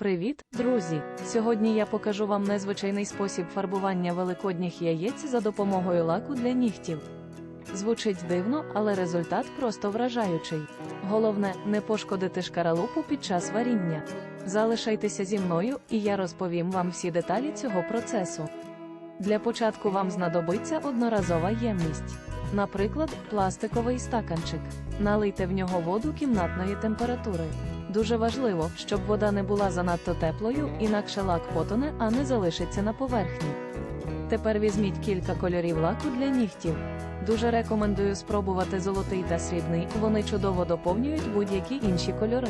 Привіт, друзі! Сьогодні я покажу вам незвичайний спосіб фарбування великодніх яєць за допомогою лаку для нігтів. Звучить дивно, але результат просто вражаючий. Головне, не пошкодити шкаралупу під час варіння. Залишайтеся зі мною, і я розповім вам всі деталі цього процесу. Для початку вам знадобиться одноразова ємність. Наприклад, пластиковий стаканчик. Налийте в нього воду кімнатної температури. Дуже важливо, щоб вода не була занадто теплою, інакше лак потоне, а не залишиться на поверхні. Тепер візьміть кілька кольорів лаку для нігтів. Дуже рекомендую спробувати золотий та срібний, вони чудово доповнюють будь-які інші кольори.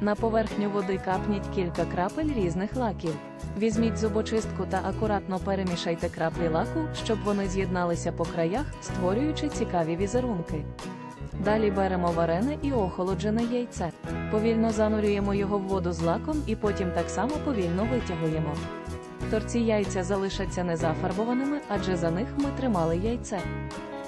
На поверхню води капніть кілька крапель різних лаків. Візьміть зубочистку та акуратно перемішайте краплі лаку, щоб вони з'єдналися по краях, створюючи цікаві візерунки. Далі беремо варене і охолоджене яйце. Повільно занурюємо його в воду з лаком і потім так само повільно витягуємо. Торці яйця залишаться незафарбованими, адже за них ми тримали яйце.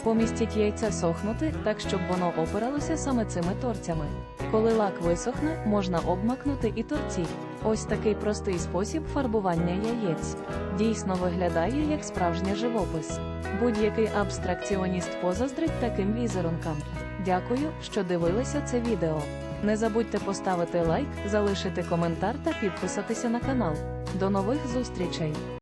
Помістіть яйце сохнути, так щоб воно опиралося саме цими торцями. Коли лак висохне, можна обмакнути і торці. Ось такий простий спосіб фарбування яєць. Дійсно виглядає як справжній живопис. Будь-який абстракціоніст позаздрить таким візерункам. Дякую, що дивилися це відео. Не забудьте поставити лайк, залишити коментар та підписатися на канал. До нових зустрічей!